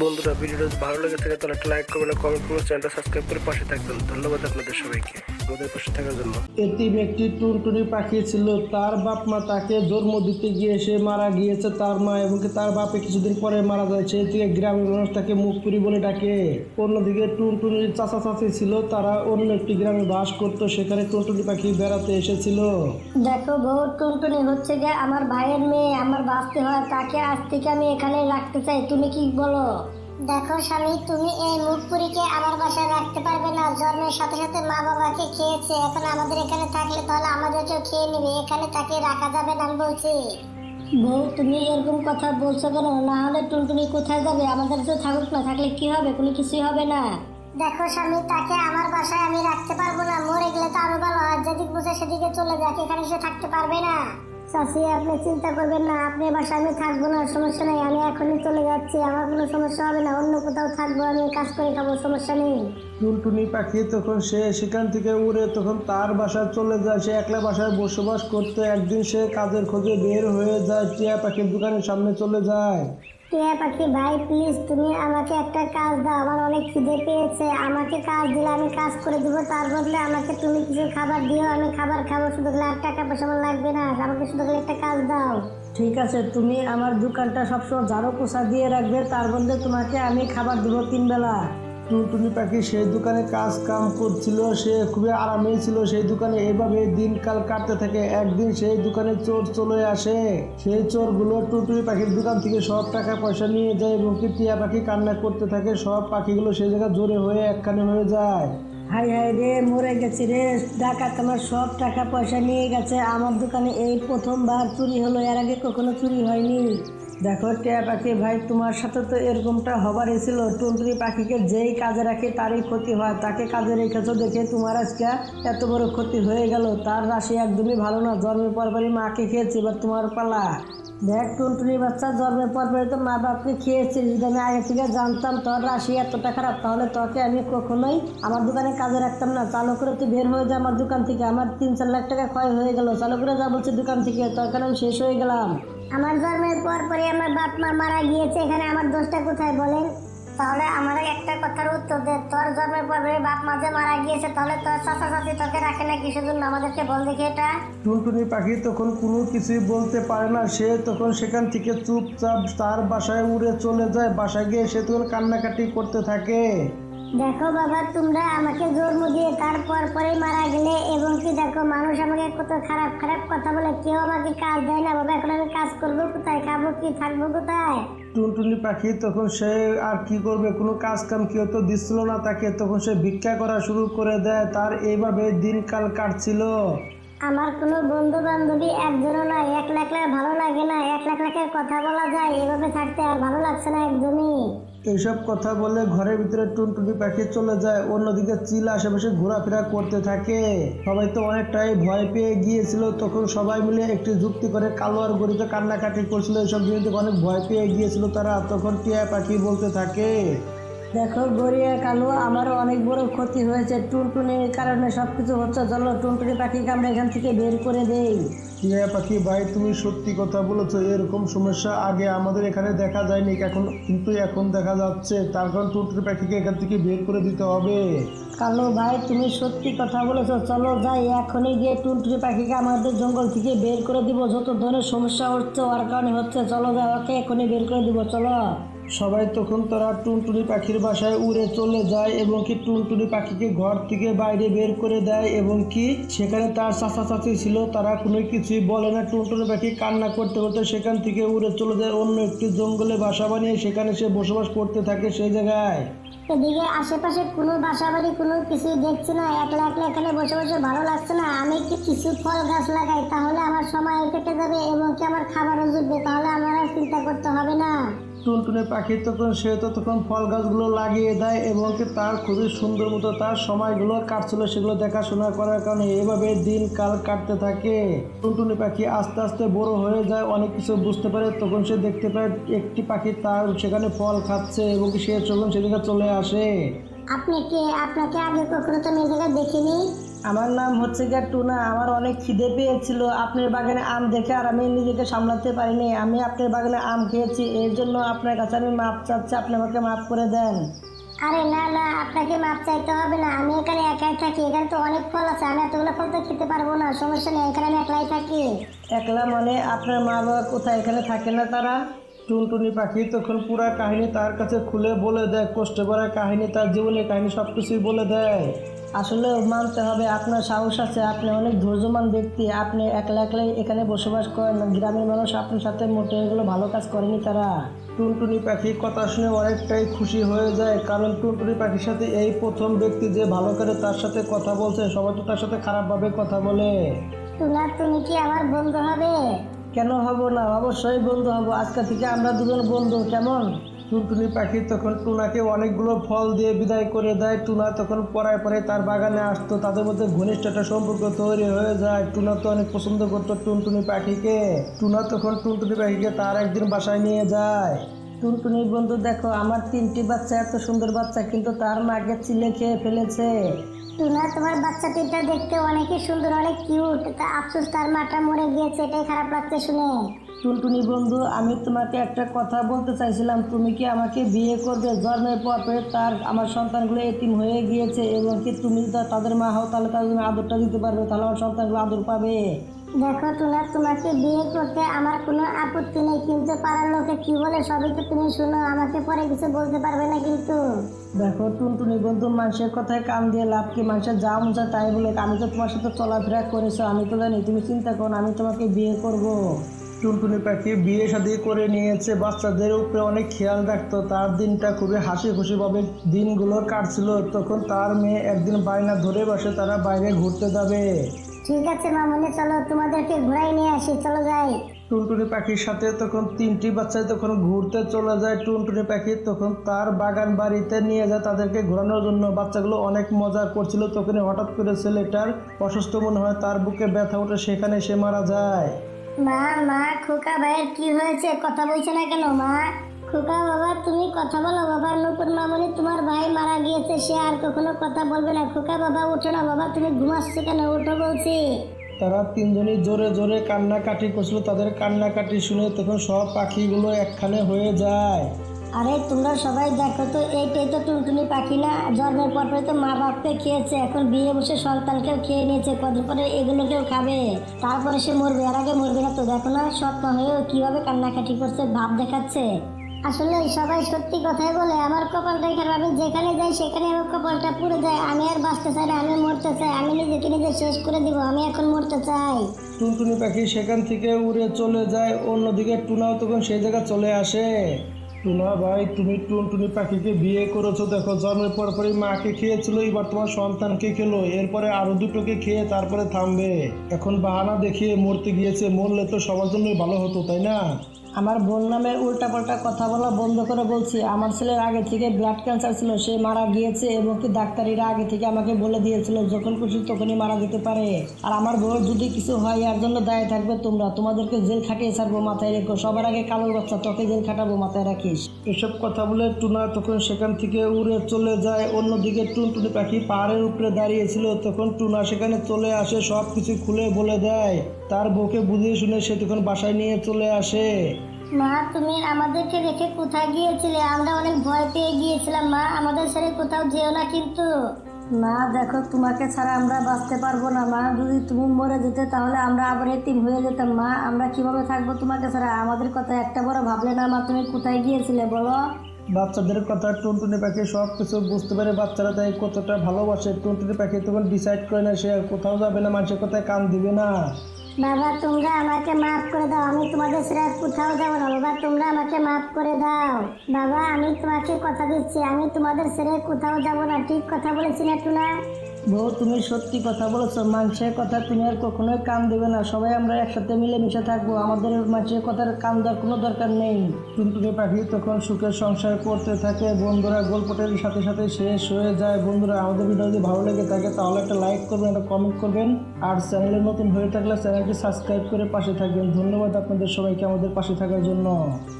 বন্ধুরা ভিডিওটা যদি ভালো লেগে থাকে তাহলে একটা লাইক করবেন কমেন্ট করবেন। চ্যানেলটা সাবস্ক্রাইব করে পাশে থাকবেন। ধন্যবাদ আপনাদের সবাইকে। আমাদের পাশে থাকার জন্য। এতিম একটি টুনটুনি পাখি ছিল। তার বাপ মা তাকে জন্ম দিতে গিয়ে সে মারা গিয়েছে তার মা এবং তার বাপে কিছুদিন পরে মারা যায়। সেই থেকে গ্রামের মানুষ তাকে মুখপুরি বলে ডাকে। অন্যদিকে টুনটুনির চাচা চাচি ছিল। তারা অন্য একটি গ্রামে বাস করতো। সেখানে টুনটুনি পাখি বেড়াতে এসেছিল। দেখো বউ টুনটুনি হচ্ছে যে আমার ভাইয়ের মেয়ে। আমার বাঁচতে হয় তাকে আজ থেকে আমি এখানে রাখতে চাই। তুমি কি বলো? দেখো স্বামী তুমি এই মুখপুরীকে আমার বাসায় রাখতে পারবে না। জন্মের সাথে সাথে মা বাবাকে খেয়েছে। এখন আমাদের এখানে থাকলে তাহলে আমাদেরকেও খেয়ে নেবে। এখানে তাকে রাখা যাবে না আমি বলছি। বউ তুমি এরকম কথা বলছো কেন? না হলে টুনটুনি কোথায় যাবে? আমাদের তো থাকুক না থাকলে কি হবে? কোনো কিছুই হবে না। দেখো স্বামী তাকে আমার বাসায় আমি রাখতে পারব না। মরে গেলে তো আরও ভালো হয়। যেদিক বুঝে সেদিকে চলে যাক। এখানে সে থাকতে পারবে না। চাষি আপনি চিন্তা করবেন না, আপনি বাসা আমি থাকব না, সমস্যা নেই, আমি এখনই চলে যাচ্ছি, আমার কোনো সমস্যা হবে না, অন্য কোথাও থাকব, আমি কাজ করে খাব, সমস্যা নেই। টুনটুনি পাখি তখন সে সেখান থেকে উড়ে তখন তার বাসায় চলে যায়, সে একলা বাসায় বসবাস করতে, একদিন সে কাজের খোঁজে বের হয়ে যায়, টিয়া পাখির দোকানের সামনে চলে যায়। টিয়া পাখি, ভাই প্লিজ তুমি আমাকে একটা কাজ দাও। আমার অনেক খিদে পেয়েছে। আমাকে কাজ দিলে আমি কাজ করে দেবো। তার বদলে আমাকে তুমি কিছু খাবার দিও। আমি খাবার খাব। শুধু গেলে আর টাকা পয়সা আমার লাগবে না। আমাকে শুধু গেলে একটা কাজ দাও। ঠিক আছে, তুমি আমার দোকানটা সবসময় ঝাড়ু পোষা দিয়ে রাখবে। তার বদলে তোমাকে আমি খাবার দেবো তিন বেলা। টুনটুনি পাখি সেই দোকানে কাজ কাম করছিল, সে খুবই আরামেই ছিল। সেই দোকানে এভাবে দিনকাল কাটতে থাকে, একদিন সেই দোকানে চোর চলে আসে। সেই চোরগুলো টুনটুনি পাখির দোকান থেকে সব টাকা পয়সা নিয়ে যায় এবং টিয়া পাখি কান্না করতে থাকে। সব পাখিগুলো সেই জায়গায় জোরে হয়ে একখানে হয়ে যায়। হাই হাই রে, মরে গেছি রে। ডাকাত আমার সব টাকা পয়সা নিয়ে গেছে। আমার দোকানে এই প্রথমবার চুরি হলো, এর আগে কখনো চুরি হয়নি। দেখো, টিয়া পাখি, ভাই, তোমার সাথে তো এরকমটা হবারই ছিল। টুনটুনি পাখিকে যেই কাজে রাখে, তারই ক্ষতি হয়। তাকে কাজে রেখেছো দেখে তোমার আজকে এত বড় ক্ষতি হয়ে গেল। তার রাশি একদমই ভালো না। জন্মের পরপরই মাকে খেয়েছে, এবার তোমার পালা। দেখ, টুনটুনি বাচ্চা, জন্মের পর পরে তো মা বাপকে খেয়েছে। যদি আমি আগে থেকে জানতাম তোর রাশি এতটা খারাপ, তাহলে তোকে আমি কখনোই আমার দোকানে কাজে রাখতাম না। চালু করে তুই বের হয়ে যা আমার দোকান থেকে। আমার তিন চার লাখ টাকা ক্ষয় হয়ে গেল। চালু করে যা বলছি দোকান থেকে। তোর কারণে শেষ হয়ে গেলাম। আমার জন্মের পর পরে আমার বাপ মা মারা গিয়েছে, এখানে আমার দোষটা কোথায় বলেন? তাহলে আমার একটা কথার উত্তর দে, তোর জন্মের পর পরে বাপ মা যে মারা গিয়েছে, তাহলে তোর চাচা চাচি তোকে রাখে না কিসের জন্য আমাদেরকে বল দেখি এটা। টুনটুনি পাখি তখন কোনো কিছুই বলতে পারে না, সে তখন সেখান থেকে চুপচাপ তার বাসায় উড়ে চলে যায়, বাসায় গিয়ে সে তখন কান্নাকাটি করতে থাকে। দেখো বাবা, তোমরা আমাকে জন্ম দিয়ে তারপর পরে মারা গেলে এবং কি দেখো, মানুষ আমাকে কত খারাপ খারাপ কথা বলে, কেউ আমাকে কাজ দেয় না। বাবা, এখন আমি কাজ করব কোথায়? খাব কি? থাকব কোথায়? টুনটুনি পাখি, তখন সে আর কি করবে? কোনো কাজ কাম কেউ তো দিচ্ছিল না তাকে। তখন সে ভিক্ষা করা শুরু করে দেয়। তার এইভাবে দিনকাল কাটছিল। আমার কোনো বন্ধু বান্ধবী একজনও নাই এক লাখ ভালো লাগে না এক লাখ লাখের কথা বলা যায়, এভাবে থাকতে আর ভালো লাগছে না একদমই। এইসব কথা বলে ঘরের ভিতরে টুনটুনি পাখি চলে যায়, অন্যদিকে চিল আশেপাশে ঘোরাফেরা করতে থাকে। সবাই তো অনেকটাই ভয় পেয়ে গিয়েছিল, তখন সবাই মিলে একটি যুক্তি করে কালো আর গরিবে কান্নাকাটি করছিল। এইসব জিনিস অনেক ভয় পেয়ে গিয়েছিল তারা, তখন টিয়া পাখি বলতে থাকে দেখো, গড়িয়া কালো আমারও অনেক বড় ক্ষতি হয়েছে। টুনটুনির কারণে সব কিছু হচ্ছে চলো টুনটুনি পাখিকে আমরা এখান থেকে বের করে দেই? টিয়া পাখি, ভাই, তুমি সত্যি কথা বলেছ। এরকম সমস্যা আগে আমাদের এখানে দেখা যায়নি। এখন কিন্তু এখন দেখা যাচ্ছে। তার কারণ টুনটুনি পাখিকে এখান থেকে বের করে দিতে হবে। কালো ভাই, তুমি সত্যি কথা বলেছ। চলো যাই, এখনই গিয়ে টুনটুনি পাখিকে আমাদের জঙ্গল থেকে বের করে দিব। যত ধরনের সমস্যা হচ্ছে, ওর কারণে হচ্ছে। চলো যাই, ওকে এখনই বের করে দিব, চলো। সবাই তখন তারা টুনটুনি পাখির বাসায় উড়ে চলে যায় এবং কি টুনটুনি পাখিকে ঘর থেকে বাইরে বের করে দেয় এবং কি সেখানে তার চাচা চাচি ছিল, তারা কোনো কিছুই বলে না। টুনটুনি পাখি কান্না করতে করতে সেখান থেকে উড়ে চলে যায়, অন্য একটি জঙ্গলে বাসা বানিয়ে সেখানে সে বসবাস করতে থাকে সেই জায়গায়। এদিকে আশেপাশে কোনো বাসা বাড়ি কোনো কিছুই দেখছি না। একলা একলা এখানে বসে বসে ভালো লাগছে না। আমি কি কিছু ফল গাছ লাগাই? তাহলে আমার সময় কেটে যাবে এবং কি আমার খাবারও জুটবে তাহলে আমার আর চিন্তা করতে হবে না। টুনটুনি পাখি, তখন সে তখন ফল গাছগুলো লাগিয়ে দেয় এবং তার খুবই সুন্দর মতো তার সময়গুলো কাটছিল সেগুলো দেখাশোনা করার কারণে এভাবে দিন কাল কাটতে থাকে। টুনটুনি পাখি আস্তে আস্তে বড় হয়ে যায়, অনেক কিছু বুঝতে পারে। তখন সে দেখতে পায় একটি পাখি তার সেখানে ফল খাচ্ছে এবং সে তখন সেদিকে চলে আসে। আপনি কে আপনাকে আগে কখনো তো আমি জায়গায় দেখিনি। আমার নাম হচ্ছে গিয়ে টুনা আমার অনেক খিদে পেয়েছিল। আপনার বাগানে আম দেখে আর আমি নিজেকে সামলাতে পারিনি। আমি আপনার বাগানে আম খেয়েছি এর জন্য আপনার কাছে আমি মাপ চাচ্ছি। আপনি আমাকে মাফ করে দেন। আরে না না আপনাকে মাপ চাইতে হবে না। আমি এখানে একাই থাকি এখানে তো অনেক ফল আছে। আমি এতগুলো ফল তো খেতে পারব না সমস্যা নেই এখানে আমি একলাই থাকি। একলা মানে আপনার মা বাবা কোথায়? এখানে থাকে না তারা? টুনটুনি পাখি তখন পুরা কাহিনী তার কাছে খুলে বলে দেয় কষ্ট করা কাহিনী তার জীবনের কাহিনী সব কিছুই বলে দেয়। আসলে মানতে হবে আপনার সাহস আছে আপনি অনেক ধৈর্যমান ব্যক্তি আপনি একলা একলাই এখানে বসবাস করেন গ্রামের মানুষ আপনার সাথে মোটে এগুলো ভালো কাজ করেনি তারা। টুনটুনি পাখি কথা শুনে অনেকটাই খুশি হয়ে যায় কারণ টুনটুনি পাখির সাথে এই প্রথম ব্যক্তি যে ভালো করে তার সাথে কথা বলছে সবাই তো তার সাথে খারাপভাবে কথা বলে। টুনা তুমি কি আমার বন্ধু হবে? কেন হব না? অবশ্যই বন্ধু হব। আজকে থেকে আমরা দুজন বন্ধু, কেমন? টুনটুনি পাখি তখন টুনাকে অনেকগুলো ফল দিয়ে বিদায় করে দেয়। টুনা তখন পড়ায় পরে তার বাগানে আসতো। তাদের মধ্যে ঘনিষ্ঠ একটা সম্পর্ক তৈরি হয়ে যায়। টুনা তো অনেক পছন্দ করতো টুনটুনি পাখিকে। টুনা তখন টুনটুনি পাখিকে তার একদিন বাসায় নিয়ে যায়। টুনটুনি বন্ধু দেখো আমার তিনটি বাচ্চা এত সুন্দর বাচ্চা কিন্তু তার মাকে চিলে খেয়ে ফেলেছে। টুনা তোমার বাচ্চা তিনটা দেখতে অনেকই সুন্দর অনেক কিউট তা আফসোস তার মাটা মরে গিয়েছে এটাই খারাপ লাগছে শুনে। টুনটুনি বন্ধু আমি তোমাকে একটা কথা বলতে চাইছিলাম তুমি কি আমাকে বিয়ে করবে? জন্মের পর পরে তার আমার সন্তানগুলো এতিম হয়ে গিয়েছে এবং কি তুমি তাদের মা হও তাহলে তাদের আদরটা দিতে পারবে তাহলে আমার সন্তানগুলো আদর পাবে। দেখো টুনা তোমাকে বিয়ে করতে আমার কোনো আপত্তি নেই কিন্তু পাড়ার লোকে কি বলে সবই তো তুমি শুনো আমাকে পরে কিছু বলতে পারবে না কিন্তু। দেখো টুনটুনি বন্ধু মানুষের কথায় কান দিয়ে লাভ কি? মানুষের যা চায় তাই বলে আমি তো তোমার সাথে চলাফেরা করেছ আমি তো জানি তুমি চিন্তা করো আমি তোমাকে বিয়ে করব। টুনটুনি পাখি বিয়ে শাদী করে নিয়েছে বাচ্চাদের উপরে অনেক খেয়াল রাখতো তার দিনটা খুবই হাসি খুশিভাবে দিনগুলো কাটছিল তখন তার মেয়ে একদিন বায়না ধরে বসে তারা বাইরে ঘুরতে যাবে। ঠিক আছে মামনি চলো তোমাদেরকে ঘুরাই নিয়ে আসি চলো যাই। টুনটুনি পাখির সাথে তখন তিনটি বাচ্চাই তখন ঘুরতে চলে যায়। টুনটুনি পাখি তখন তার বাগান বাড়িতে নিয়ে যায় তাদেরকে ঘোরানোর জন্য। বাচ্চাগুলো অনেক মজা করছিল। তখন হঠাৎ করে ছেলেটার অসুস্থ মনে হয় তার বুকে ব্যথা ওঠে সেখানে সে মারা যায়। মা মা খোকা ভাইয়ের কি হয়েছে? কথা বলছে না কেন মা? খোকা বাবা তুমি কথা বলো বাবা। নূপুর মামনি তোমার ভাই মারা গিয়েছে সে আর কখনো কথা বলবে না। খোকা বাবা উঠো না বাবা তুমি ঘুমাচ্ছ কেন? উঠো বলছি। তারা তিনজনই জোরে জোরে কান্নাকাটি করছিল। তাদের কান্নাকাটি শুনে তখন সব পাখিগুলো একখানে হয়ে যায়। আরে তোমরা সবাই দেখো তো এইটাই তো টুনটুনি পাখি না? জন্মের পর পরে তো মা বাপকে খেয়েছে। এখন বিয়ে বসে সন্তানকেও খেয়ে নিয়েছে। কদিন পরে এগুলোকেও খাবে। তারপরে সে মরবে। আর আগে মরবে না তো। দেখো না স্বপ্ন হয়েও কীভাবে কান্নাকাটি করছে ভাব দেখাচ্ছে। আসলে সবাই সত্যি কথাই বলে, আমার কপালটাই খারাপ আমি যেখানে যাই সেখানে আমার কপালটা পুড়ে যায়। আমি আর বাঁচতে চাই না, আমি মরতে চাই, আমি নিজেকে নিজে শেষ করে দিব, আমি এখন মরতে চাই। টুনটুনি পাখি সেখান থেকে উড়ে চলে যায়, অন্যদিকে টুনাও তখন সেই জায়গায় চলে আসে। টুনা ভাই, তুমি টুনটুনি পাখিকে বিয়ে করেছ, দেখো, জন্মের পর পরই মাকে খেয়েছিল, এবার তোমার সন্তানকে খেলো, এরপরে আরও দুটোকে খেয়ে তারপরে থামবে। এখন বাহানা দেখিয়ে মরতে গিয়েছে, মরলে তো সবার জন্যই ভালো হতো, তাই না? আমার বোন নামে উল্টাপাল্টা কথা বলা বন্ধ করে বলছি। আমার ছেলের আগে থেকে ব্লাড ক্যান্সার ছিল, সে মারা গিয়েছে এবং কি ডাক্তারিরা আগে থেকে আমাকে বলে দিয়েছিল, যখন খুশি তখনই মারা যেতে পারে। আর আমার বউ যদি কিছু হয়, এর জন্য দায় থাকবে তোমরা। তোমাদেরকে জেল খাটিয়ে ছাড়বো, মাথায় রেখো। সবার আগে কালো বাচ্চা, তোকে জেল খাটাবো, মাথায় রাখিস। এসব কথা বলে টুনা তখন সেখান থেকে উড়ে চলে যায়। অন্যদিকে টুনটুনি পাখি পাহাড়ের উপরে দাঁড়িয়েছিল। তখন টুনা সেখানে চলে আসে সব কিছু খুলে বলে দেয়। তার বউকে বুঝিয়ে শুনে সে তখন বাসায় নিয়ে চলে আসে। মা তুমি আমাদেরকে রেখে কোথায় গিয়েছিলে? আমরা অনেক ভয় পেয়ে গিয়েছিলাম মা। আমাদের ছেড়ে কোথাও যেও না কিন্তু। না দেখো তোমাকে ছাড়া আমরা বাঁচতে পারব না মা। যদি তুমি মরে যেতে তাহলে আমরা আবার এতিম হয়ে যেতাম মা। আমরা কীভাবে থাকব তোমাকে ছাড়া? আমাদের কথা একটা বড় ভাবলে না মা। তুমি কোথায় গিয়েছিলে বলো? বাচ্চাদের কথা টুনটুনি পাখি সব কিছু বুঝতে পারে বাচ্চারা তাই কতটা ভালোবাসে। টুনটুনি পাখি তখন ডিসাইড করে না সে আর কোথাও যাবে না মানুষের কোথায় কান দিবে না। বাবা, তোমরা আমাকে মাফ করে দাও। আমি তোমাদের ছেড়ে কোথাও যাব না। বাবা, তোমরা আমাকে মাফ করে দাও। বাবা, আমি তোমাকে কথা দিচ্ছি। আমি তোমাদের ছেড়ে কোথাও যাব না। ঠিক কথা বলেছি না, টুনা? বউ, তুমি সত্যি কথা বলেছ। মানুষের কথা তুমি আর কখনোই কান দেবে না। সবাই আমরা একসাথে মিলেমিশে থাকব। আমাদের মানুষের কথার কান দেওয়ার কোনো দরকার নেই। টুনটুনি পাখি তখন সুখের সংসার করতে থাকে, বন্ধুরা গল্পটার সাথে সাথে শেষ হয়ে যায়। বন্ধুরা, আমাদের ভিডিও যদি ভালো লেগে থাকে, তাহলে একটা লাইক করবেন, একটা কমেন্ট করবেন। আর চ্যানেলে নতুন হয়ে থাকলে চ্যানেলটি সাবস্ক্রাইব করে পাশে থাকবেন। ধন্যবাদ আপনাদের সবাইকে আমাদের পাশে থাকার জন্য।